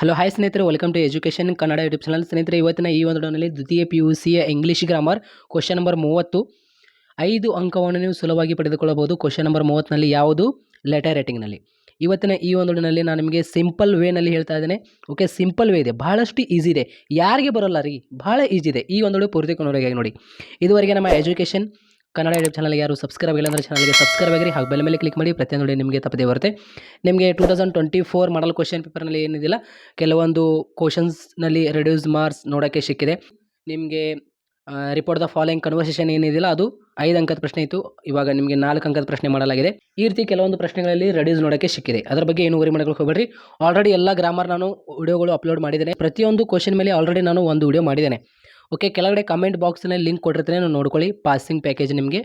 Hello hi ಸ್ನೇಹಿತರೆ welcome to education Kannada YouTube channel ಸ್ನೇಹಿತರೆ ಇವತ್ತಿನ ಈ ಒಂದು ಡೋನಲ್ಲಿ ದ್ವಿತೀಯ P U C English grammar question number ಮೂವತ್ತು ಐದು ಅಂಕವನ್ನು ನೀವು ಸುಲಭವಾಗಿ ಪಡೆದುಕೊಳ್ಳಬಹುದು ಕ್ವಶನ್ ನಂಬರ್ ಮೂವತ್ತಿನಲ್ಲಿ ಯಾವುದು ಲೆಟರ್ ರೈಟಿಂಗ್ನಲ್ಲಿ ಇವತ್ತಿನ ಈ ಒಂದು ಡೋನಲ್ಲಿ ನಾನು ನಿಮಗೆ ಸಿಂಪಲ್ ವೇನಲ್ಲಿ ಹೇಳ್ತಾ ಇದ್ದೇನೆ ಓಕೆ ಸಿಂಪಲ್ ವೇ ಇದೆ ಭಾಳಷ್ಟು ಈಸಿ ಇದೆ ಯಾರಿಗೆ ಬರೋಲ್ಲ ರೀ ಭಾಳ ಈಸಿ ಇದೆ ಈ ಒಂದು ಪೂರ್ತಿ ನೋಡೋದಾಗಿ ನೋಡಿ ಇದುವರೆಗೆ ನಮ್ಮ ಎಜುಕೇಷನ್ ಕನ್ನಡ ಯೂಟ್ಯೂಬ್ ಚಾನಲ್ಗೆ ಯಾರು ಸಬ್ಸ್ಕ್ರೈಬ್ ಇಲ್ಲ ಅಂದರೆ ಚಾನಲ್ಗೆ ಸಬ್ಸ್ಕ್ರೈಬ್ ಆಗಿರಿ ಹಾಗೆ ಬೆಲ್ ಮೇಲೆ ಕ್ಲಿಕ್ ಮಾಡಿ ಪ್ರತಿಯೊಂದು ನಿಮಗೆ ತಪ್ಪದೇ ಬರುತ್ತೆ ನಿಮಗೆ two thousand twenty four model question ಪೇಪರ್ನಲ್ಲಿ ಏನಿದಿಲ್ಲ ಕೆಲವೊಂದು ಕ್ವಶನ್ಸ್ನಲ್ಲಿ ರೆಡ್ಯೂಸ್ ಮಾರ್ಕ್ಸ್ ನೋಡೋಕ್ಕೆ ಸಿಕ್ಕಿದೆ ನಿಮಗೆ ರಿಪೋರ್ಟ್ ದ ಫಾಲೋಯಿಂಗ್ ಕನ್ವರ್ಸೇಷನ್ ಏನಿದಿಲ್ಲ ಅದು ಐದು ಅಂಕದ ಪ್ರಶ್ನೆ ಇತ್ತು ಇವಾಗ ನಿಮಗೆ ನಾಲ್ಕು ಅಂಕದ ಪ್ರಶ್ನೆ ಮಾಡಲಾಗಿದೆ ಈ ರೀತಿ ಕೆಲವೊಂದು ಪ್ರಶ್ನೆಗಳಲ್ಲಿ ರೆಡ್ಯೂಸ್ ನೋಡೋಕ್ಕೆ ಸಿಕ್ಕಿದೆ ಅದರ ಬಗ್ಗೆ ಏನು ವರಿ ಮಾಡೋಕ್ಕೆ ಹೋಗಬೇಡ್ರಿ ಆಲ್ರೆಡಿ ಎಲ್ಲ ಗ್ರಾಮರ್ ನಾನು ವಿಡಿಯೋಗಳು ಅಪ್ಲೋಡ್ ಮಾಡಿದ್ದೇನೆ ಪ್ರತಿಯೊಂದು ಕ್ವಶನ್ ಮೇಲೆ ಆಲ್ರೆಡಿ ನಾನು ಒಂದು ವಿಡಿಯೋ ಮಾಡಿದ್ದೇನೆ ಓಕೆ ಕೆಳಗಡೆ ಕಮೆಂಟ್ ಬಾಕ್ಸ್ನಲ್ಲಿ ಲಿಂಕ್ ಕೊಟ್ಟಿರ್ತೇನೆ ನೀವು ನೋಡ್ಕೊಳ್ಳಿ ಪಾಸಿಂಗ್ ಪ್ಯಾಕೇಜ್ ನಿಮಗೆ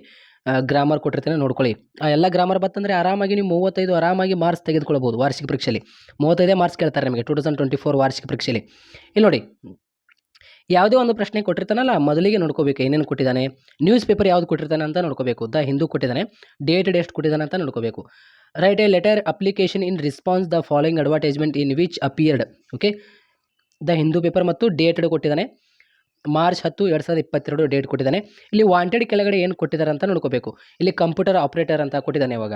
ಗ್ರಾಮರ್ ಕೊಟ್ಟಿರ್ತೇನೆ ನೋಡ್ಕೊಳ್ಳಿ ಆ ಎಲ್ಲ ಗ್ರಾಮರ್ ಬಂತಂದರೆ ಆರಾಮಾಗಿ ನೀವು ಮೂವತ್ತೈದು ಆರಾಮಾಗಿ ಮಾರ್ಕ್ಸ್ ತೆಗೆದುಕೊಳ್ಬೋದು ವಾರ್ಷಿಕ ಪರೀಕ್ಷೆಯಲ್ಲಿ ಮೂವತ್ತೈದೇ ಮಾರ್ಕ್ಸ್ ಕೇಳ್ತಾರೆ ನಿಮಗೆ ಟೂ ತೌಸಂಡ್ ಟ್ವೆಂಟಿ ಫೋರ್ ವಾರ್ಷಿಕ ಪರೀಕ್ಷೆಯಲ್ಲಿ ಇಲ್ಲಿ ನೋಡಿ ಯಾವುದೇ ಒಂದು ಪ್ರಶ್ನೆ ಕೊಟ್ಟಿರ್ತಾನಲ್ಲ ಮೊದಲಿಗೆ ನೋಡ್ಕೋಬೇಕು ಏನೇನು ಕೊಟ್ಟಿದ್ದಾನೆ ನ್ಯೂಸ್ ಪೇಪರ್ ಯಾವ್ದು ಕೊಟ್ಟಿರ್ತಾನೆ ಅಂತ ನೋಡ್ಕೋಬೇಕು ದ ಹಿಂದೂ ಕೊಟ್ಟಿದ್ದಾನೆ ಡೇಟ್ ಎಷ್ಟು ಕೊಟ್ಟಿದ್ದಾನೆ ಅಂತ ನೋಡ್ಕೋಬೇಕು write a letter application in response the following advertisement in which appeared okay the Hindu paper ಮತ್ತು ಡೇಟೆಡ್ ಕೊಟ್ಟಿದ್ದಾನೆ ಮಾರ್ಚ್ ಹತ್ತು ಎರಡು ಸಾವಿರದ ಇಪ್ಪತ್ತೆರಡು ಡೇಟ್ ಕೊಟ್ಟಿದ್ದಾನೆ ಇಲ್ಲಿ ವಾಂಟೆಡ್ ಕೆಳಗಡೆ ಏನು ಕೊಟ್ಟಿದ್ದಾರೆ ಅಂತ ನೋಡ್ಕೋಬೇಕು ಇಲ್ಲಿ ಕಂಪ್ಯೂಟರ್ ಆಪ್ರೇಟರ್ ಅಂತ ಕೊಟ್ಟಿದ್ದಾನೆ ಇವಾಗ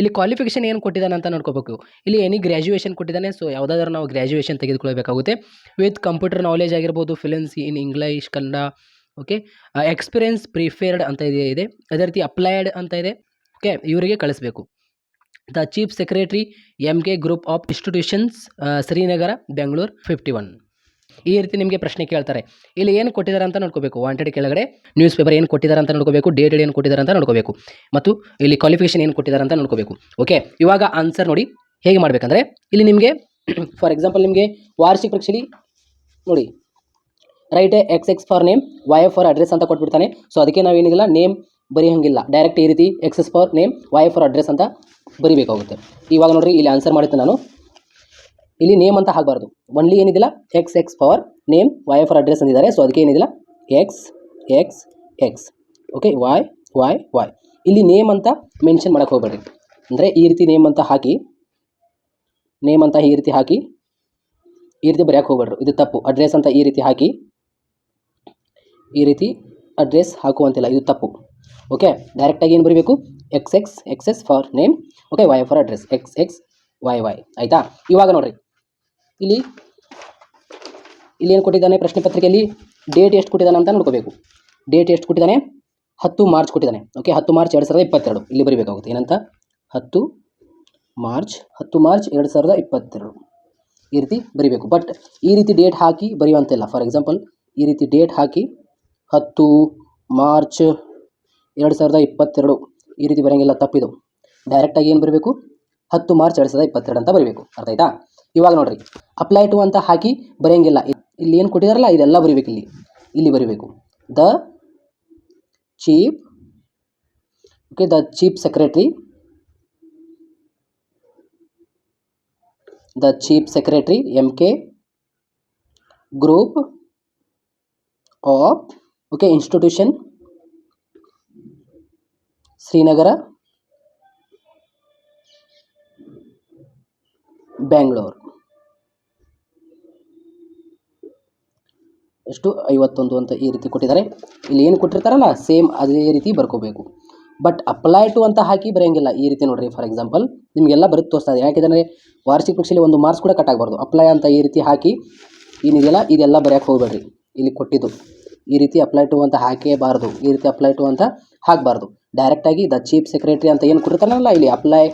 ಇಲ್ಲಿ ಕ್ವಾಲಿಫಿಕೇಷನ್ ಏನು ಕೊಟ್ಟಿದ್ದಾನೆ ಅಂತ ನೋಡ್ಕೋಬೇಕು ಇಲ್ಲಿ ಎನಿ ಗ್ರ್ಯಾಜುಯೇಷನ್ ಕೊಟ್ಟಿದ್ದಾನೆ ಸೊ ಯಾವುದಾದ್ರೂ ನಾವು ಗ್ರ್ಯಾಜುಯೇಷನ್ ತೆಗೆದುಕೊಳ್ಬೇಕಾಗುತ್ತೆ ವಿತ್ ಕಂಪ್ಯೂಟರ್ ನಾಲೇಜ್ ಆಗಿರ್ಬೋದು fluency in English Kannada okay experience preferred ಅಂತ ಇದೆ ಇದೆ ಅದೇ ರೀತಿ ಅಪ್ಲೈಡ್ ಅಂತ ಇದೆ ಓಕೆ ಇವರಿಗೆ ಕಳಿಸ್ಬೇಕು the chief secretary M K group of institutions Srinagar Bengaluru fifty one ಈ ರೀತಿ ನಿಮಗೆ ಪ್ರಶ್ನೆ ಕೇಳ್ತಾರೆ ಇಲ್ಲಿ ಏನು ಕೊಟ್ಟಿದ್ದಾರೆ ಅಂತ ನೋಡ್ಕೋಬೇಕು ವಾಂಟೆಡ್ ಕೆಳಗಡೆ ನ್ಯೂಸ್ ಪೇಪರ್ ಏನು ಕೊಟ್ಟಿದ್ದಾರೆ ಅಂತ ನೋಡ್ಕೋಬೇಕು ಡೇಟ್ ಏನು ಕೊಟ್ಟಿದ್ದಾರೆ ಅಂತ ನೋಡ್ಕೋಬೇಕು ಮತ್ತು ಇಲ್ಲಿ ಕ್ವಾಲಿಫಿಕೇಶನ್ ಏನು ಕೊಟ್ಟಿದ್ದಾರೆ ಅಂತ ನೋಡ್ಕೋಬೇಕು ಓಕೆ ಇವಾಗ ಆನ್ಸರ್ ನೋಡಿ ಹೇಗೆ ಮಾಡಬೇಕಂದ್ರೆ ಇಲ್ಲಿ ನಿಮಗೆ ಫಾರ್ ಎಕ್ಸಾಂಪಲ್ ನಿಮಗೆ ವಾರ್ಷಿಕ ಪರೀಕ್ಷೆಯಲ್ಲಿ ನೋಡಿ write X X for name Y F for address ಅಂತ ಕೊಟ್ಬಿಡ್ತಾನೆ ಸೊ ಅದಕ್ಕೆ ನಾವು ಏನಿಲ್ಲ ನೇಮ್ ಬರೀ ಹಂಗಿಲ್ಲ ಡೈರೆಕ್ಟ್ ಈ ರೀತಿ X S for name Y F for address ಅಂತ ಬರಿಬೇಕಾಗುತ್ತೆ ಇವಾಗ ನೋಡಿರಿ ಇಲ್ಲಿ ಆನ್ಸರ್ ಮಾಡಿತ್ತು ನಾನು ಇಲ್ಲಿ ನೇಮ್ ಅಂತ ಹಾಕಬಾರ್ದು only ಏನಿದಿಲ್ಲ X X for name Y for address ಅಂದಿದ್ದಾರೆ so ಅದಕ್ಕೆ ಏನಿದಿಲ್ಲ X X X okay Y Y Y ಇಲ್ಲಿ ನೇಮ್ ಅಂತ ಮೆನ್ಷನ್ ಮಾಡೋಕೆ ಹೋಗ್ಬೇಡಿ ಅಂದರೆ ಈ ರೀತಿ ನೇಮ್ ಅಂತ ಹಾಕಿ ನೇಮ್ ಅಂತ ಈ ರೀತಿ ಹಾಕಿ ಈ ರೀತಿ ಬರೆಯೋಕೆ ಹೋಗ್ಬೇಡ್ರು ಇದು ತಪ್ಪು ಅಡ್ರೆಸ್ ಅಂತ ಈ ರೀತಿ ಹಾಕಿ ಈ ರೀತಿ ಅಡ್ರೆಸ್ ಹಾಕುವಂತಿಲ್ಲ ಇದು ತಪ್ಪು ಓಕೆ ಡೈರೆಕ್ಟಾಗಿ ಏನು ಬರೀಬೇಕು X X X S for name okay Y for address X X Y Y ಆಯಿತಾ ಇವಾಗ ನೋಡಿರಿ ಇಲ್ಲಿ ಇಲ್ಲಿ ಏನು ಕೊಟ್ಟಿದ್ದಾನೆ ಪ್ರಶ್ನೆ ಪತ್ರಿಕೆಯಲ್ಲಿ ಡೇಟ್ ಎಷ್ಟು ಕೊಟ್ಟಿದ್ದಾನೆ ಅಂತ ನೋಡ್ಕೋಬೇಕು ಡೇಟ್ ಎಷ್ಟು ಕೊಟ್ಟಿದ್ದಾನೆ ಹತ್ತು ಮಾರ್ಚ್ ಕೊಟ್ಟಿದ್ದಾನೆ ಓಕೆ ಹತ್ತು ಮಾರ್ಚ್ ಎರಡು ಸಾವಿರದ ಇಪ್ಪತ್ತೆರಡು ಇಲ್ಲಿ ಬರೀಬೇಕಾಗುತ್ತೆ ಏನಂತ ಹತ್ತು ಮಾರ್ಚ್ ಹತ್ತು ಮಾರ್ಚ್ ಎರಡು ಸಾವಿರದ ಇಪ್ಪತ್ತೆರಡು ಈ ರೀತಿ ಬರೀಬೇಕು ಬಟ್ ಈ ರೀತಿ ಡೇಟ್ ಹಾಕಿ ಬರೆಯುವಂತಿಲ್ಲ ಫಾರ್ ಎಕ್ಸಾಂಪಲ್ ಈ ರೀತಿ ಡೇಟ್ ಹಾಕಿ ಹತ್ತು ಮಾರ್ಚ್ ಎರಡು ಸಾವಿರದ ಇಪ್ಪತ್ತೆರಡು ಈ ರೀತಿ ಬರೋಂಗಿಲ್ಲ ತಪ್ಪಿದು ಡೈರೆಕ್ಟಾಗಿ ಏನು ಬರಬೇಕು ಹತ್ತು ಮಾರ್ಚ್ ಎರಡು ಸಾವಿರದ ಇಪ್ಪತ್ತೆರಡು ಅಂತ ಬರಬೇಕು ಅರ್ಥ ಆಯಿತಾ ಇವಾಗ ನೋಡ್ರಿ ಅಪ್ಲೈ ಟು ಅಂತ ಹಾಕಿ ಬರೆಯಂಗಿಲ್ಲ ಇಲ್ಲಿ ಏನು ಕೊಟ್ಟಿದಾರಲ್ಲ ಇದೆಲ್ಲ ಬರಿಬೇಕು ಇಲ್ಲಿ ಇಲ್ಲಿ ಬರಿಬೇಕು the chief okay the chief secretary the chief secretary M K group of okay institution Srinagar Bangalore ಎಷ್ಟು ಐವತ್ತೊಂದು ಅಂತ ಈ ರೀತಿ ಕೊಟ್ಟಿದ್ದಾರೆ ಇಲ್ಲಿ ಏನು ಕೊಟ್ಟಿರ್ತಾರಲ್ಲ ಸೇಮ್ ಅದೇ ರೀತಿ ಬರ್ಕೋಬೇಕು ಬಟ್ ಅಪ್ಲೈ ಟು ಅಂತ ಹಾಕಿ ಬರೆಯಂಗಿಲ್ಲ ಈ ರೀತಿ ನೋಡಿರಿ ಫಾರ್ ಎಕ್ಸಾಂಪಲ್ ನಿಮಗೆಲ್ಲ ಬರುತ್ತೆ ತೋರಿಸ್ತಾ ಇದೆ ಯಾಕೆಂದರೆ ವಾರ್ಷಿಕ ಪರೀಕ್ಷೆಯಲ್ಲಿ ಒಂದು ಮಾರ್ಕ್ಸ್ ಕೂಡ ಕಟ್ ಕಟ್ಟಾಗಬಾರ್ದು ಅಪ್ಲೈ ಅಂತ ಈ ರೀತಿ ಹಾಕಿ ಏನಿದೆಯಲ್ಲ ಇದೆಲ್ಲ ಬರೆಯೋಕ್ಕೆ ಹೋಗಬೇಡ್ರಿ ಇಲ್ಲಿ ಕೊಟ್ಟಿದ್ದು ಈ ರೀತಿ ಅಪ್ಲೈ ಟು ಅಂತ ಹಾಕೇಬಾರ್ದು ಈ ರೀತಿ ಅಪ್ಲೈ ಟು ಅಂತ ಹಾಕಬಾರ್ದು ಡೈರೆಕ್ಟಾಗಿ ದ ಚೀಫ್ ಸೆಕ್ರೆಟ್ರಿ ಅಂತ ಏನು ಕೊಟ್ಟಿರ್ತಾರಲ್ಲ ಇಲ್ಲಿ ಅಪ್ಲೈ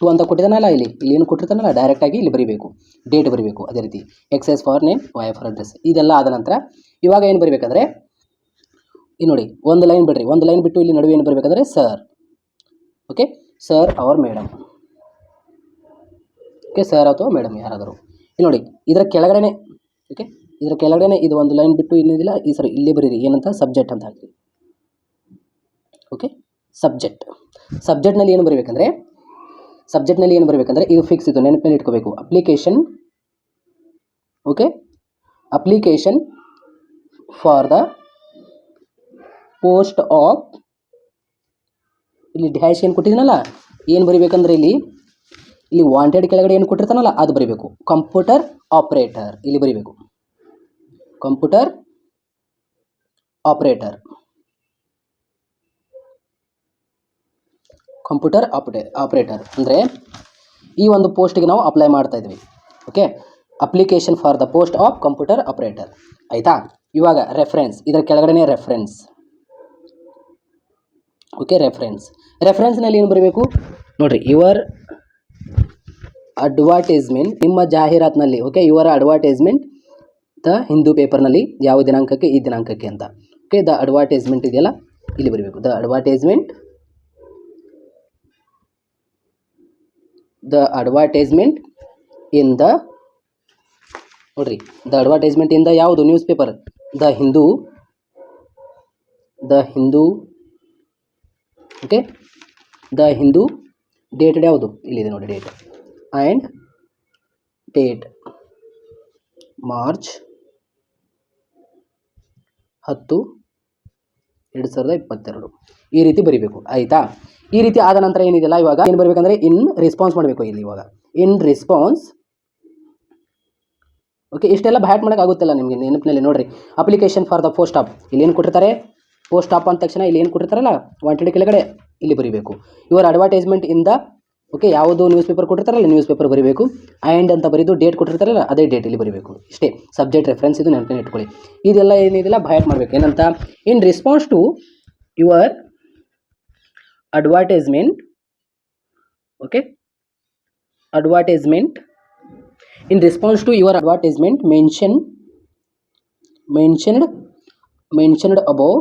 ಟು ಅಂತ ಕೊಟ್ಟಿದ್ದಾನಲ್ಲ ಇಲ್ಲಿ ಇಲ್ಲಿ ಏನು ಕೊಟ್ಟಿರ್ತಾನಲ್ಲ ಡೈರೆಕ್ಟಾಗಿ ಇಲ್ಲಿ ಬರೀಬೇಕು ಡೇಟ್ ಬರೀಬೇಕು ಅದೇ ರೀತಿ X S for name Y for address ಇದೆಲ್ಲ ಆದ ನಂತರ ಇವಾಗ ಏನು ಬರಬೇಕಂದ್ರೆ ಈ ನೋಡಿ ಒಂದು ಲೈನ್ ಬಿಡ್ರಿ ಒಂದು ಲೈನ್ ಬಿಟ್ಟು ಇಲ್ಲಿ ನಡುವೆ ಏನು ಬರಬೇಕಂದ್ರೆ ಸರ್ ಓಕೆ ಸರ್ ಅವರ್ ಮೇಡಮ್ ಓಕೆ ಸರ್ ಅಥವಾ ಮೇಡಮ್ ಯಾರಾದರೂ ಇಲ್ಲಿ ನೋಡಿ ಇದರ ಕೆಳಗಡೆನೆ ಓಕೆ ಇದರ ಕೆಳಗಡೆ ಇದು ಒಂದು ಲೈನ್ ಬಿಟ್ಟು ಇನ್ನಿದಿಲ್ಲ ಈ ಸರ್ ಇಲ್ಲಿ ಬರೀರಿ ಏನಂತ ಸಬ್ಜೆಕ್ಟ್ ಅಂತ ಹಾಕಿರಿ ಓಕೆ ಸಬ್ಜೆಕ್ಟ್ ಸಬ್ಜೆಕ್ಟ್ನಲ್ಲಿ ಏನು ಬರೀಬೇಕಂದ್ರೆ ಸಬ್ಜೆಕ್ಟ್ನಲ್ಲಿ ಏನು ಬರಬೇಕಂದ್ರೆ ಇದು ಫಿಕ್ಸ್ ಇತ್ತು ನೆನಪಿನಲ್ಲಿ ಇಟ್ಕೋಬೇಕು application okay application for the post of ಇಲ್ಲಿ ಡ್ಯಾಶ್ ಏನು ಕೊಟ್ಟಿದ್ದೀನಲ್ಲ ಏನು ಬರೀಬೇಕಂದ್ರೆ ಇಲ್ಲಿ ಇಲ್ಲಿ ವಾಂಟೆಡ್ ಕೆಳಗಡೆ ಏನು ಕೊಟ್ಟಿರ್ತಾನಲ್ಲ ಅದು ಬರಿಬೇಕು ಕಂಪ್ಯೂಟರ್ ಆಪ್ರೇಟರ್ ಇಲ್ಲಿ ಬರೀಬೇಕು ಕಂಪ್ಯೂಟರ್ ಆಪ್ರೇಟರ್ ಕಂಪ್ಯೂಟರ್ ಆಪ್ರೇ ಆಪ್ರೇಟರ್ ಅಂದರೆ ಈ ಒಂದು ಪೋಸ್ಟ್ಗೆ ನಾವು ಅಪ್ಲೈ ಮಾಡ್ತಾ ಇದ್ವಿ okay application for the post of computer operator ಆಯಿತಾ ಇವಾಗ ರೆಫರೆನ್ಸ್ ಇದರ ಕೆಳಗಡೆ ರೆಫರೆನ್ಸ್ ಓಕೆ ರೆಫರೆನ್ಸ್ ರೆಫರೆನ್ಸ್ನಲ್ಲಿ ಏನು ಬರಬೇಕು ನೋಡಿರಿ ಯುವರ್ ಅಡ್ವರ್ಟೈಸ್ಮೆಂಟ್ ನಿಮ್ಮ ಜಾಹೀರಾತಿನಲ್ಲಿ okay your advertisement the Hindu ಪೇಪರ್ನಲ್ಲಿ ಯಾವ ದಿನಾಂಕಕ್ಕೆ ಈ ದಿನಾಂಕಕ್ಕೆ ಅಂತ ಓಕೆ ದ ಅಡ್ವರ್ಟೈಸ್ಮೆಂಟ್ ಇದೆಯಲ್ಲ ಇಲ್ಲಿ ಬರಬೇಕು the advertisement the advertisement in the ನೋಡ್ರಿ ದ ಅಡ್ವರ್ಟೈಸ್ಮೆಂಟ್ ಇನ್ ದ ಯಾವುದು newspaper the Hindu the Hindu okay the Hindu date ಯಾವುದು ಇಲ್ಲಿದೆ ನೋಡಿ ಡೇಟ್ ಆ್ಯಂಡ್ ಡೇಟ್ ಮಾರ್ಚ್ ಹತ್ತು ಎರಡು ಸಾವಿರದ ಇಪ್ಪತ್ತೆರಡು ಈ ರೀತಿ ಬರಿಬೇಕು ಆಯಿತಾ ಈ ರೀತಿ ಆದ ನಂತರ ಏನಿದೆಯಲ್ಲ ಇವಾಗ ಏನು ಬರಬೇಕಂದ್ರೆ ಇನ್ ರೆಸ್ಪಾನ್ಸ್ ಮಾಡಬೇಕು ಇಲ್ಲಿ ಇವಾಗ ಇನ್ ರೆಸ್ಪಾನ್ಸ್ ಓಕೆ ಇಷ್ಟೆಲ್ಲ ಬ್ಯಾಟ್ ಆಗುತ್ತಲ್ಲ ನಿಮಗೆ ನೆನಪಿನಲ್ಲಿ ನೋಡಿರಿ application for the post of ಇಲ್ಲಿ ಏನು ಕೊಟ್ಟಿರ್ತಾರೆ ಪೋಸ್ಟ್ ಆಪ್ ಅಂದ ತಕ್ಷಣ ಇಲ್ಲಿ ಏನು ಕೊಟ್ಟಿರ್ತಾರಲ್ಲ ವಾಂಟೆಡ್ ಕೆಳಗಡೆ ಇಲ್ಲಿ ಬರೀಬೇಕು ಇವರ ಅಡ್ವರ್ಟೈಸ್ಮೆಂಟ್ ಇಂದ ಓಕೆ ಯಾವುದು ನ್ಯೂಸ್ ಪೇಪರ್ ಕೊಟ್ಟಿರ್ತಾರಲ್ಲ ನ್ಯೂಸ್ ಪೇಪರ್ ಬರೀಬೇಕು ಆ್ಯಂಡ್ ಅಂತ ಬರೆದು ಡೇಟ್ ಕೊಟ್ಟಿರ್ತಾರಲ್ಲ ಅದೇ ಡೇಟ್ ಇಲ್ಲಿ ಬರೀಬೇಕು ಇಷ್ಟೇ ಸಬ್ಜೆಕ್ಟ್ ರೆಫರೆನ್ಸ್ ಇದು ನೆನಪಿನ ಇಟ್ಕೊಳ್ಳಿ ಇದೆಲ್ಲ ಏನಿದೆಲ್ಲ ಬಯಾಟ್ ಮಾಡಬೇಕು ಏನಂತ in response to your advertisement okay advertisement in response to your advertisement mention mentioned mentioned above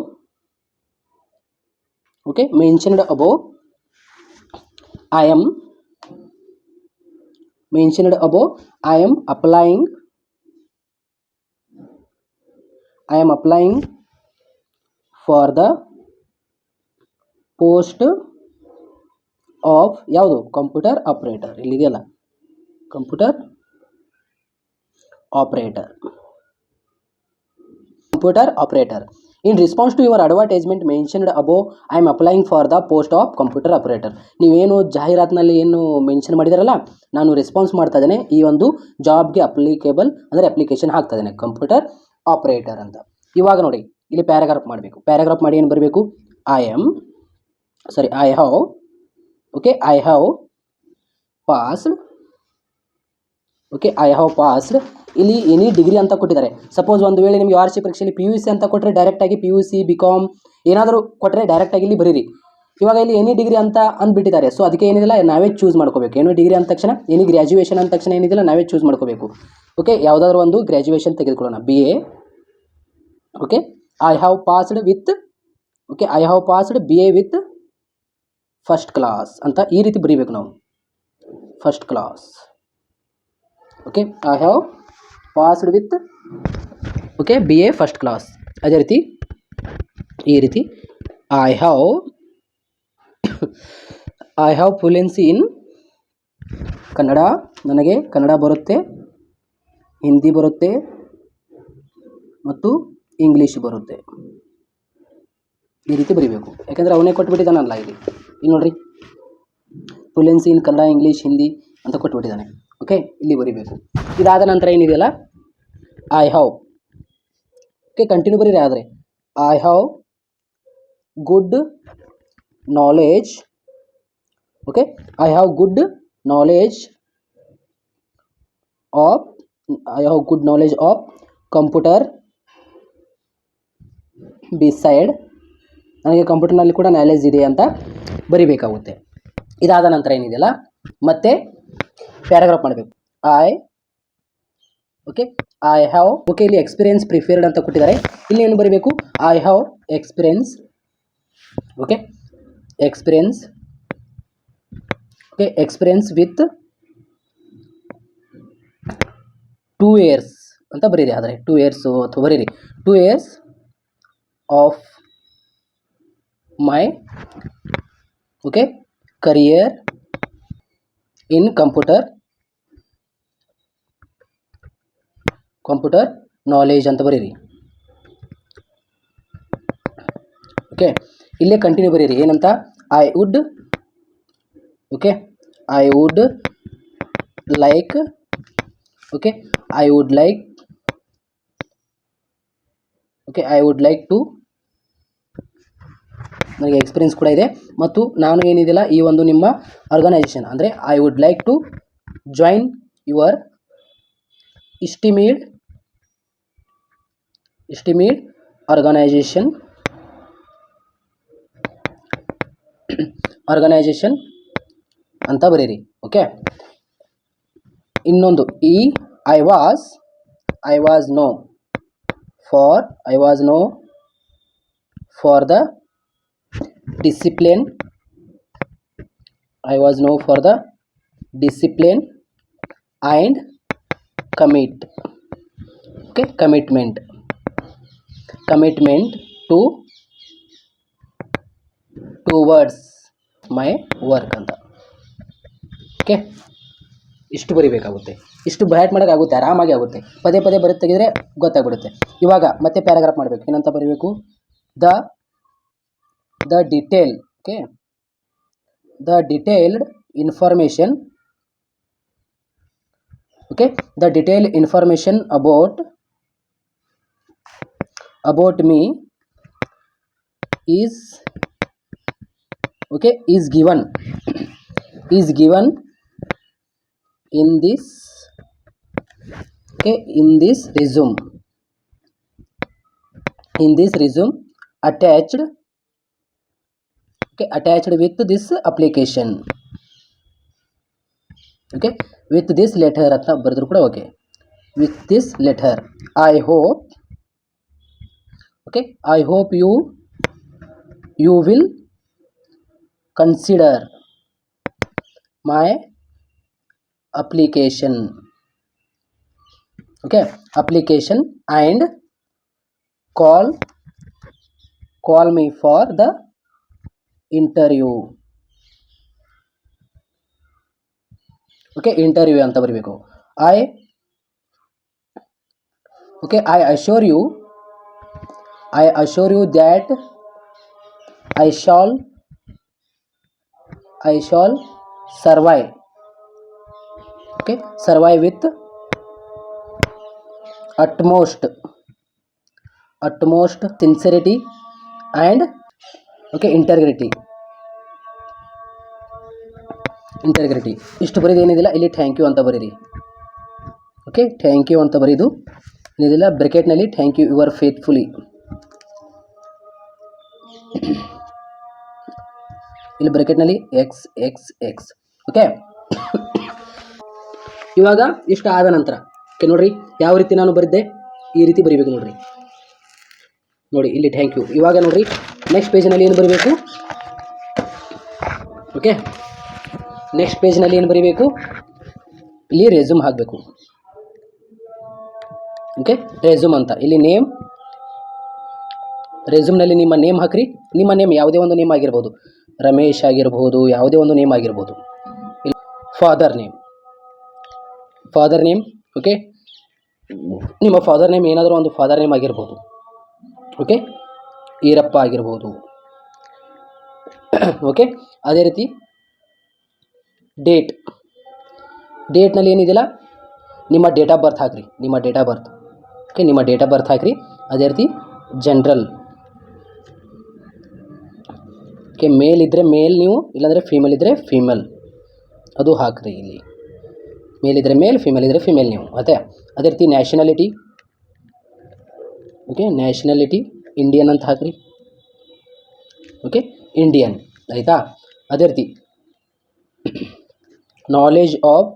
okay mentioned above i am mentioned above i am applying i am applying for the post of ಯಾವುದು computer operator ಇಲ್ಲಿದೆಯಲ್ಲ computer operator computer operator in response to your advertisement mentioned above I am applying for the post of computer operator ನೀವೇನು ಜಾಹೀರಾತಿನಲ್ಲಿ ಏನು mention ಮಾಡಿದಾರಲ್ಲ ನಾನು response ಮಾಡ್ತಾ ಇದ್ದೇನೆ ಈ ಒಂದು ಜಾಬ್ಗೆ ಅಪ್ಲಿಕೇಬಲ್ ಅಂದರೆ ಅಪ್ಲಿಕೇಶನ್ ಹಾಕ್ತಾ ಇದ್ದೇನೆ ಕಂಪ್ಯೂಟರ್ ಆಪರೇಟರ್ ಅಂತ ಇವಾಗ ನೋಡಿ ಇಲ್ಲಿ ಪ್ಯಾರಾಗ್ರಾಫ್ ಮಾಡಬೇಕು ಪ್ಯಾರಾಗ್ರಾಫ್ ಮಾಡಿ ಏನು ಬರಬೇಕು I am sorry I have okay I have passed okay I have passed ಇಲ್ಲಿ ಎನಿ ಡಿಗ್ರಿ ಅಂತ ಕೊಟ್ಟಿದ್ದಾರೆ ಸಪೋಸ್ ಒಂದು ವೇಳೆ ನಿಮಗೆ ಆರ್ ಸಿ ಪರೀಕ್ಷೆಯಲ್ಲಿ ಪಿ ಯು ಸಿ ಅಂತ ಕೊಟ್ಟರೆ ಡೈರೆಕ್ಟಾಗಿ P U C B com ಏನಾದರೂ ಕೊಟ್ಟರೆ ಡೈರೆಕ್ಟಾಗಿ ಇಲ್ಲಿ ಬರೀರಿ ಇವಾಗ ಇಲ್ಲಿ ಎನಿ ಡಿಗ್ರಿ ಅಂತ ಅಂದ್ಬಿಟ್ಟಿದ್ದಾರೆ ಸೊ ಅದಕ್ಕೆ ಏನಿಲ್ಲ ನಾವೇ ಚೂಸ್ ಮಾಡ್ಕೋಬೇಕು ಏನೋ ಡಿಗ್ರಿ ಅಂದ ತಕ್ಷಣ ಎನಿ ಗ್ರ್ಯಾಜುಯೇಷನ್ ಅಂದ ತಕ್ಷಣ ಏನಿದಿಲ್ಲ ನಾವೇ ಚೂಸ್ ಮಾಡ್ಕೋಬೇಕು ಓಕೆ ಯಾವುದಾದ್ರು ಒಂದು ಗ್ರ್ಯಾಜುಯೇಷನ್ ತೆಗೆದುಕೊಳ್ಳೋಣ B A okay I have passed with okay I have passed B A with first class ಅಂತ ಈ ರೀತಿ ಬರೀಬೇಕು ನಾವು first class okay I have passed with okay B A first class ಅದೇ ರೀತಿ ಈ ರೀತಿ I have I have fluency in Kannada ನನಗೆ ಕನ್ನಡ ಬರುತ್ತೆ ಹಿಂದಿ ಬರುತ್ತೆ ಮತ್ತು ಇಂಗ್ಲೀಷ್ ಬರುತ್ತೆ ಈ ರೀತಿ ಬರೀಬೇಕು ಯಾಕೆಂದರೆ ಅವನೇ ಕೊಟ್ಬಿಟ್ಟಿದ್ದಾನಲ್ಲ ಇಲ್ಲಿ ಈಗ ನೋಡ್ರಿ fluency in Kannada English Hindi ಅಂತ ಕೊಟ್ಬಿಟ್ಟಿದ್ದಾನೆ ಓಕೆ ಇಲ್ಲಿ ಬರಿಬೇಕು ಇದಾದ ನಂತರ ಏನಿದೆಯಲ್ಲ ಐ ಹಾವ್ ಓಕೆ ಕಂಟಿನ್ಯೂ ಬರೀರಿ ಆದರೆ I have good knowledge okay I have good knowledge of I have good knowledge of computer beside ನನಗೆ ಕಂಪ್ಯೂಟರ್ನಲ್ಲಿ ಕೂಡ ನಾಲೆಜ್ ಇದೆ ಅಂತ ಬರಿಬೇಕಾಗುತ್ತೆ ಇದಾದ ನಂತರ ಏನಿದೆಯಲ್ಲ ಮತ್ತೆ ಪ್ಯಾರಾಗ್ರಾಫ್ ಮಾಡಬೇಕು I okay I have okay ಇಲ್ಲಿ ಎಕ್ಸ್ಪೀರಿಯನ್ಸ್ ಪ್ರಿಫೇರ್ಡ್ ಅಂತ ಕೊಟ್ಟಿದ್ದಾರೆ ಇಲ್ಲಿ ಏನು ಬರೀಬೇಕು I have experience okay experience okay experience with two years ಅಂತ ಬರೀರಿ ಆದರೆ ಟೂ ಇಯರ್ಸು ಅಥವಾ ಬರೀರಿ two years of my okay career in computer computer knowledge अंत बरी ओके इले कंटिन्ू बरि and I would okay I would like okay I would like okay I would like to ನನಗೆ ಎಕ್ಸ್ಪೀರಿಯನ್ಸ್ ಕೂಡ ಇದೆ ಮತ್ತು ನಾನು ಏನಿದಿಲ್ಲ ಈ ಒಂದು ನಿಮ್ಮ ಆರ್ಗನೈಸೇಷನ್ ಅಂದರೆ I would like to join your esteemed esteemed organisation organisation ಅಂತ ಬರೀರಿ ಓಕೆ ಇನ್ನೊಂದು ಈ I was I was known for I was known for the discipline i was known for the discipline and commit okay commitment commitment to towards my work anta okay ಇಷ್ಟು ಬರಿಬೇಕಾಗುತ್ತೆ ಇಷ್ಟು bat ಮಾಡೋಕ್ಕಾಗುತ್ತೆ ಆರಾಮಾಗಿ ಆಗುತ್ತೆ ಪದೇ ಪದೇ ಬರುತ್ತೆ ತೆಗೆದ್ರೆ ಗೊತ್ತಾಗ್ಬಿಡುತ್ತೆ ಇವಾಗ ಮತ್ತೆ ಪ್ಯಾರಾಗ್ರಾಫ್ ಮಾಡಬೇಕು ಏನಂತ ಬರೀಬೇಕು the the detail okay the detailed information okay the detailed information about about me is okay is given is given in this okay in this resume in this resume attached okay attached with this application okay with this letter ಅಂತ ಬರೆದ್ರು ಕೂಡ okay with this letter i hope okay i hope you you will consider my application okay application and call call me for the interview. Okay, interview anta baribeku. I assure you that I shall survive. Okay, survive with utmost sincerity and integrity. Integrity ಇಷ್ಟು ಬರೀದು ಏನಿದಿಲ್ಲ ಇಲ್ಲಿ thank you ಅಂತ ಬರೀರಿ okay thank you ಅಂತ ಬರೀದು ಏನಿದಿಲ್ಲ ಬ್ರಿಕೆಟ್ನಲ್ಲಿ thank you yours faithfully ಇಲ್ಲಿ ಬ್ರಿಕೆಟ್ನಲ್ಲಿ ಎಕ್ಸ್ ಎಕ್ಸ್ ಎಕ್ಸ್ ಓಕೆ ಇವಾಗ ಇಷ್ಟು ಆದ ನಂತರ ಓಕೆ ನೋಡ್ರಿ ಯಾವ ರೀತಿ ನಾನು ಬರಿದ್ದೆ ಈ ರೀತಿ ಬರೀಬೇಕು ನೋಡ್ರಿ ನೋಡಿ ಇಲ್ಲಿ ಥ್ಯಾಂಕ್ ಯು ಇವಾಗ ನೋಡ್ರಿ ನೆಕ್ಸ್ಟ್ ಪೇಜಿನಲ್ಲಿ ಏನು ಬರಬೇಕು ಓಕೆ ನೆಕ್ಸ್ಟ್ ಪೇಜ್ನಲ್ಲಿ ಏನು ಬರೀಬೇಕು ಇಲ್ಲಿ ರೆಸ್ಯೂಮ್ ಹಾಕಬೇಕು ಓಕೆ ರೆಸ್ಯೂಮ್ ಅಂತ ಇಲ್ಲಿ ನೇಮ್ ರೆಸ್ಯೂಮ್ನಲ್ಲಿ ನಿಮ್ಮ ನೇಮ್ ಹಾಕ್ರಿ ನಿಮ್ಮ ನೇಮ್ ಯಾವುದೇ ಒಂದು ನೇಮ್ ಆಗಿರ್ಬೋದು ರಮೇಶ್ ಆಗಿರ್ಬೋದು ಯಾವುದೇ ಒಂದು ನೇಮ್ ಆಗಿರ್ಬೋದು ಇಲ್ಲಿ father name father name okay ನಿಮ್ಮ ಫಾದರ್ ನೇಮ್ ಏನಾದರೂ ಒಂದು ಫಾದರ್ ನೇಮ್ ಆಗಿರ್ಬೋದು ಓಕೆ ಈರಪ್ಪ ಆಗಿರ್ಬೋದು ಓಕೆ ಅದೇ ರೀತಿ ಡೇಟ್ ಡೇಟ್ನಲ್ಲಿ ಏನಿದೆಯಲ್ಲ ನಿಮ್ಮ ಡೇಟ್ ಆಫ್ ಬರ್ತ್ ಹಾಕಿರಿ ನಿಮ್ಮ ಡೇಟ್ ಆಫ್ ಬರ್ತ್ ಓಕೆ ನಿಮ್ಮ ಡೇಟ್ ಆಫ್ ಬರ್ತ್ ಹಾಕಿರಿ ಅದೇ ರೀತಿ ಜನ್ರಲ್ ಓಕೆ ಮೇಲ್ ಇದ್ದರೆ ಮೇಲ್ ನೀವು ಇಲ್ಲಾಂದರೆ ಫೀಮೇಲ್ ಇದ್ದರೆ ಫೀಮೇಲ್ ಅದು ಹಾಕಿರಿ ಇಲ್ಲಿ ಮೇಲ್ ಇದ್ದರೆ ಮೇಲ್ ಫೀಮೇಲ್ ಇದ್ದರೆ ಫೀಮೇಲ್ ನೀವು ಅದೇ ಅದೇ ರೀತಿ ನ್ಯಾಷನಾಲಿಟಿ ಓಕೆ ನ್ಯಾಷನಾಲಿಟಿ ಇಂಡಿಯನ್ ಅಂತ ಹಾಕಿರಿ ಓಕೆ ಇಂಡಿಯನ್ ಆಯಿತಾ ಅದೇ ರೀತಿ ನಾಲೇಜ್ ಆಫ್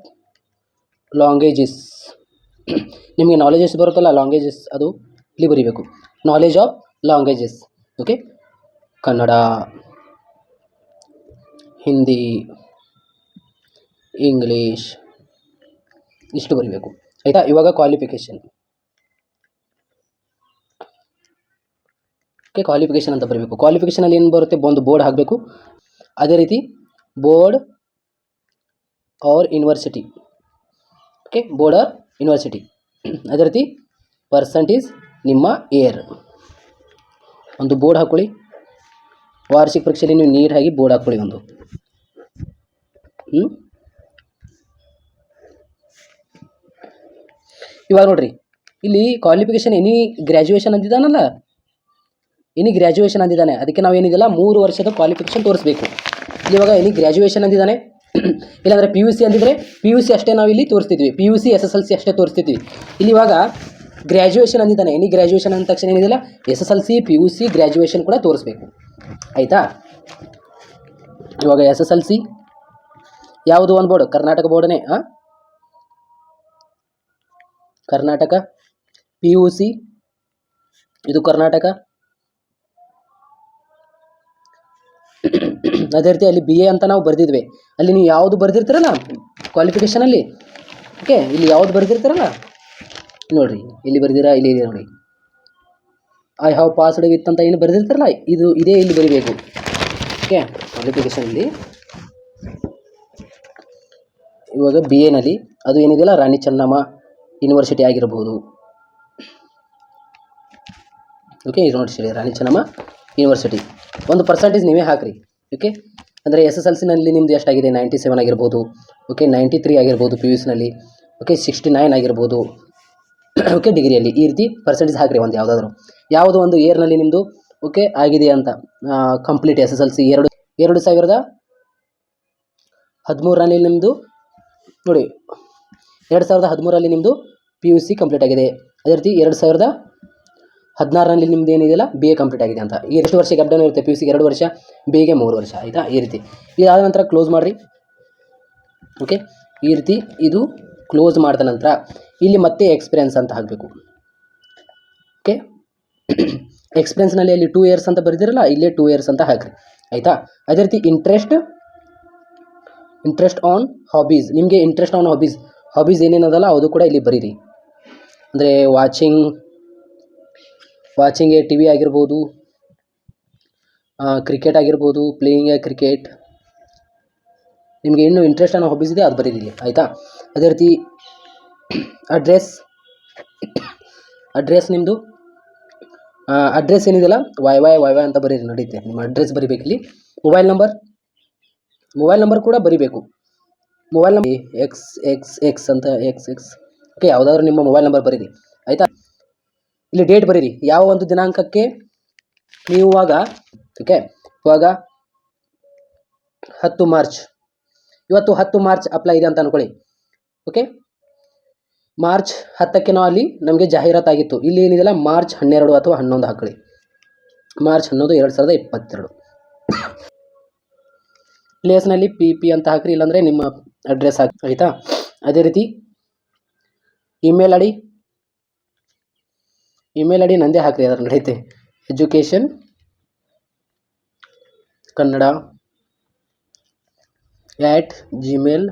ಲಾಂಗ್ವೇಜಸ್ ನಿಮಗೆ ನಾಲೆಜಸ್ ಬರುತ್ತಲ್ಲ ಲಾಂಗ್ವೇಜಸ್ ಅದು ಇಲ್ಲಿ ಬರೀಬೇಕು knowledge of languages okay Kannada Hindi English ಇಷ್ಟು ಬರೀಬೇಕು ಆಯಿತಾ ಇವಾಗ ಕ್ವಾಲಿಫಿಕೇಷನ್ ಓಕೆ ಕ್ವಾಲಿಫಿಕೇಷನ್ ಅಂತ ಬರೀಬೇಕು ಕ್ವಾಲಿಫಿಕೇಷನಲ್ಲಿ ಏನು ಬರುತ್ತೆ ಒಂದು ಬೋರ್ಡ್ ಹಾಕಬೇಕು ಅದೇ ರೀತಿ board or university okay board or university ಅದೇ ರೀತಿ ಪರ್ಸಂಟೇಜ್ ನಿಮ್ಮ ಏರ್ ಒಂದು ಬೋರ್ಡ್ ಹಾಕ್ಕೊಳ್ಳಿ ವಾರ್ಷಿಕ ಪರೀಕ್ಷೆಯಲ್ಲಿ ನೀವು ನೀರು ಹಾಕಿ ಬೋರ್ಡ್ ಹಾಕ್ಕೊಳ್ಳಿ ಒಂದು ಹ್ಞೂ ಇವಾಗ ನೋಡಿರಿ ಇಲ್ಲಿ ಕ್ವಾಲಿಫಿಕೇಷನ್ ಎನಿ ಗ್ರ್ಯಾಜುಯೇಷನ್ ಅಂದಿದ್ದಾನಲ್ಲ ಎನಿ ಗ್ರ್ಯಾಜುಯೇಷನ್ ಅಂದಿದ್ದಾನೆ ಅದಕ್ಕೆ ನಾವು ಏನಿದೆಲ್ಲ ಮೂರು ವರ್ಷದ ಕ್ವಾಲಿಫಿಕೇಷನ್ ತೋರಿಸ್ಬೇಕು ಇಲ್ಲಿ ಇವಾಗ ಎನಿ ಗ್ರ್ಯಾಜುಯೇಷನ್ ಅಂದಿದ್ದಾನೆ ಇಲ್ಲಾಂದರೆ ಪಿ ಯು ಸಿ ಅಂದಿದ್ರೆ ಪಿ ಯು ಸಿ ಅಷ್ಟೇ ನಾವು ಇಲ್ಲಿ ತೋರಿಸ್ತಿದ್ವಿ P U C S S L C ಅಷ್ಟೇ ತೋರಿಸ್ತಿದ್ವಿ ಇಲ್ಲಿ ಇವಾಗ ಗ್ರ್ಯಾಜುಯೇಷನ್ ಅಂದಿದ್ದಾನೆ ಎನಿ ಗ್ರ್ಯಾಜುಯೇಷನ್ ಅಂದ ತಕ್ಷಣ ಏನಿದೆಯಲ್ಲ S S L C P U C graduation ಕೂಡ ತೋರಿಸ್ಬೇಕು ಆಯಿತಾ ಇವಾಗ ಎಸ್ ಎಸ್ ಎಲ್ ಸಿ ಯಾವುದು ಒಂದು ಬೋರ್ಡ್ ಕರ್ನಾಟಕ ಬೋರ್ಡನೇ ಹಾಂ ಕರ್ನಾಟಕ ಪಿ ಯು ಸಿ ಇದು ಕರ್ನಾಟಕ ಅದೇ ರೀತಿ ಅಲ್ಲಿ ಬಿ ಎ ಅಂತ ನಾವು ಬರೆದಿದ್ವಿ ಅಲ್ಲಿ ನೀವು ಯಾವುದು ಬರೆದಿರ್ತೀರಲ್ಲ ಕ್ವಾಲಿಫಿಕೇಷನಲ್ಲಿ ಓಕೆ ಇಲ್ಲಿ ಯಾವುದು ಬರೆದಿರ್ತೀರಲ್ಲ ನೋಡಿರಿ ಇಲ್ಲಿ ಬರೆದಿರಾ ಇಲ್ಲಿ ಇದೆ ನೋಡಿ ಐ ಹ್ಯಾವ್ ಪಾಸ್ಡ್ ವಿತ್ ಅಂತ ಏನು ಬರೆದಿರ್ತಾರಲ್ಲ ಇದು ಇದೇ ಇಲ್ಲಿ ಬರೀಬೇಕು ಓಕೆ ಕ್ವಾಲಿಫಿಕೇಷನಲ್ಲಿ ಇವಾಗ ಬಿ ಎನಲ್ಲಿ ಅದು ಏನಿದೆಯಲ್ಲ ರಾಣಿ ಚೆನ್ನಮ್ಮ ಯೂನಿವರ್ಸಿಟಿ ಆಗಿರಬಹುದು ಓಕೆ ಇದು ನೋಡಿ ರಾಣಿ ಚೆನ್ನಮ್ಮ ಯೂನಿವರ್ಸಿಟಿ ಒಂದು ಪರ್ಸೆಂಟೇಜ್ ನೀವೇ ಹಾಕಿರಿ ಓಕೆ ಅಂದರೆ ಎಸ್ ಎಸ್ ಎಲ್ ಸಿನಲ್ಲಿ ನಿಮ್ಮದು ಎಷ್ಟಾಗಿದೆ ನೈಂಟಿ ಸೆವೆನ್ ಆಗಿರ್ಬೋದು ಓಕೆ ನೈಂಟಿ ತ್ರೀ ಆಗಿರ್ಬೋದು ಪಿ ಯು ಸಿನಲ್ಲಿ ಓಕೆ ಸಿಕ್ಸ್ಟಿ ನೈನ್ ಆಗಿರ್ಬೋದು ಓಕೆ ಡಿಗ್ರಿಯಲ್ಲಿ ಈ ರೀತಿ ಪರ್ಸೆಂಟೇಜ್ ಹಾಕಿರಿ ಒಂದು ಯಾವುದಾದ್ರು ಯಾವುದೋ ಒಂದು ಇಯರ್ನಲ್ಲಿ ನಿಮ್ಮದು ಓಕೆ ಆಗಿದೆ ಅಂತ complete S S L C ಎರಡು ಎರಡು ಸಾವಿರದ ಹದಿಮೂರರಲ್ಲಿ ನಿಮ್ಮದು ನೋಡಿ ಎರಡು ಸಾವಿರದ ಹದಿಮೂರರಲ್ಲಿ ನಿಮ್ಮದು ಪಿ ಯು ಸಿ ಕಂಪ್ಲೀಟ್ ಆಗಿದೆ ಅದೇ ರೀತಿ ಎರಡು ಸಾವಿರದ ಹದಿನಾರರಲ್ಲಿ ನಿಮ್ದು ಏನಿದೆಯಲ್ಲ ಬಿ ಎ ಕಂಪ್ಲೀಟ್ ಆಗಿದೆ ಅಂತ ಈ ಎಷ್ಟು ವರ್ಷ ಅಪ್ಡೌನ್ ಇರುತ್ತೆ ಪಿ ಯು ಎರಡು ವರ್ಷ ಬಿ ಮೂರು ವರ್ಷ ಆಯಿತಾ ಈ ರೀತಿ ಇದಾದ ನಂತರ ಕ್ಲೋಸ್ ಮಾಡಿರಿ ಓಕೆ ಈ ರೀತಿ ಇದು ಕ್ಲೋಸ್ ಮಾಡಿದ ನಂತರ ಇಲ್ಲಿ ಮತ್ತೆ ಎಕ್ಸ್ಪೀರಿಯನ್ಸ್ ಅಂತ ಹಾಕಬೇಕು ಓಕೆ ಎಕ್ಸ್ಪೀರಿಯನ್ಸ್ನಲ್ಲಿ ಅಲ್ಲಿ ಟೂ ಇಯರ್ಸ್ ಅಂತ ಬರೆದಿರಲ್ಲ ಇಲ್ಲೇ ಟೂ ಇಯರ್ಸ್ ಅಂತ ಹಾಕಿರಿ ಆಯಿತಾ ಅದೇ ರೀತಿ ಇಂಟ್ರೆಸ್ಟ್ ಇಂಟ್ರೆಸ್ಟ್ ಆನ್ ಹಾಬೀಸ್ ನಿಮಗೆ ಇಂಟ್ರೆಸ್ಟ್ ಆನ್ ಹಾಬೀಸ್ ಹಾಬೀಸ್ ಏನೇನದಲ್ಲ ಅದು ಕೂಡ ಇಲ್ಲಿ ಬರೀರಿ ಅಂದರೆ watching watching a T V ಆಗಿರ್ಬೋದು ಕ್ರಿಕೆಟ್ ಆಗಿರ್ಬೋದು ಪ್ಲೇಯಿಂಗ್ ಎ ಕ್ರಿಕೆಟ್ ನಿಮಗೆ ಇನ್ನೂ ಇಂಟ್ರೆಸ್ಟ್ ಅನ್ನೋ ಹಾಬೀಸ್ ಇದೆ ಅದು ಬರೀರಿ ಆಯಿತಾ ಅದೇ ರೀತಿ ಅಡ್ರೆಸ್ ಅಡ್ರೆಸ್ ನಿಮ್ಮದು ಅಡ್ರೆಸ್ ಏನಿದೆಯಲ್ಲ ವೈ ವೈ ವೈ ವೈ ಅಂತ ಬರೀರಿ ನಡೀತೆ ನಿಮ್ಮ ಅಡ್ರೆಸ್ ಇಲ್ಲಿ ಮೊಬೈಲ್ ನಂಬರ್ ಮೊಬೈಲ್ ನಂಬರ್ ಕೂಡ ಬರಿಬೇಕು mobile number X X X ಅಂತ ಎಕ್ಸ್ ಎಕ್ಸ್ ಓಕೆ ಯಾವುದಾದ್ರೂ ನಿಮ್ಮ ಮೊಬೈಲ್ ನಂಬರ್ ಬರೀರಿ ಆಯಿತಾ ಇಲ್ಲಿ ಡೇಟ್ ಬರೀರಿ ಯಾವ ಒಂದು ದಿನಾಂಕಕ್ಕೆ ನೀವು ಇವಾಗ ಓಕೆ ಇವಾಗ ಹತ್ತು ಮಾರ್ಚ್ ಇವತ್ತು ಹತ್ತು ಮಾರ್ಚ್ ಅಪ್ಲೈ ಇದೆ ಅಂತ ಅನ್ಕೊಳ್ಳಿ ಓಕೆ ಮಾರ್ಚ್ ಹತ್ತಕ್ಕೆ ನಾವು ಅಲ್ಲಿ ನಮಗೆ ಜಾಹೀರಾತಾಗಿತ್ತು ಇಲ್ಲಿ ಏನಿದೆಯಲ್ಲ ಮಾರ್ಚ್ ಹನ್ನೆರಡು ಅಥವಾ ಹನ್ನೊಂದು ಹಾಕೊಳ್ಳಿ ಮಾರ್ಚ್ ಹನ್ನೊಂದು ಎರಡು ಸಾವಿರದ ಇಪ್ಪತ್ತೆರಡು ಪ್ಲೇಸ್ನಲ್ಲಿ ಪಿ ಪಿ ಅಂತ ಹಾಕ್ರಿ ಇಲ್ಲಾಂದರೆ ನಿಮ್ಮ ಅಡ್ರೆಸ್ ಹಾಕಿ ಆಯಿತಾ ಅದೇ ರೀತಿ email I D email I D ನಂದೇ ಹಾಕಿರಿ ಅದ್ರ ನಡೀತೆ education Kannada at Gmail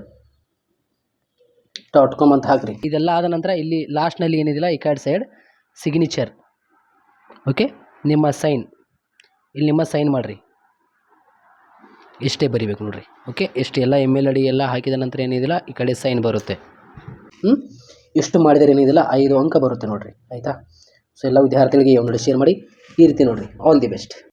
dot com ಅಂತ ಹಾಕಿರಿ ಇದೆಲ್ಲ ಆದ ನಂತರ ಇಲ್ಲಿ ಲಾಸ್ಟ್ನಲ್ಲಿ ಏನಿದಿಲ್ಲ ಈ ಕಡೆ ಸೈಡ್ ಸಿಗ್ನೇಚರ್ ಓಕೆ ನಿಮ್ಮ ಸೈನ್ ಇಲ್ಲಿ ನಿಮ್ಮ ಸೈನ್ ಮಾಡಿರಿ ಇಷ್ಟೇ ಬರಿಬೇಕು ನೋಡಿರಿ ಓಕೆ ಎಷ್ಟು ಎಲ್ಲ ಎಮ್ ಎಲ್ ಡಿ ಎಲ್ಲ ಹಾಕಿದ ನಂತರ ಏನಿದಿಲ್ಲ ಈ ಕಡೆ ಸೈನ್ ಬರುತ್ತೆ ಹ್ಞೂ ಇಷ್ಟು ಮಾಡಿದರೆ ಏನಿದಿಲ್ಲ ಐದು ಅಂಕ ಬರುತ್ತೆ ನೋಡಿರಿ ಆಯಿತಾ ಸೊ ಎಲ್ಲ ವಿದ್ಯಾರ್ಥಿಗಳಿಗೆ ಈ ಒಂದು ಶೇರ್ ಮಾಡಿ ಈ ರೀತಿ ನೋಡಿರಿ ಆಲ್ ದಿ ಬೆಸ್ಟ್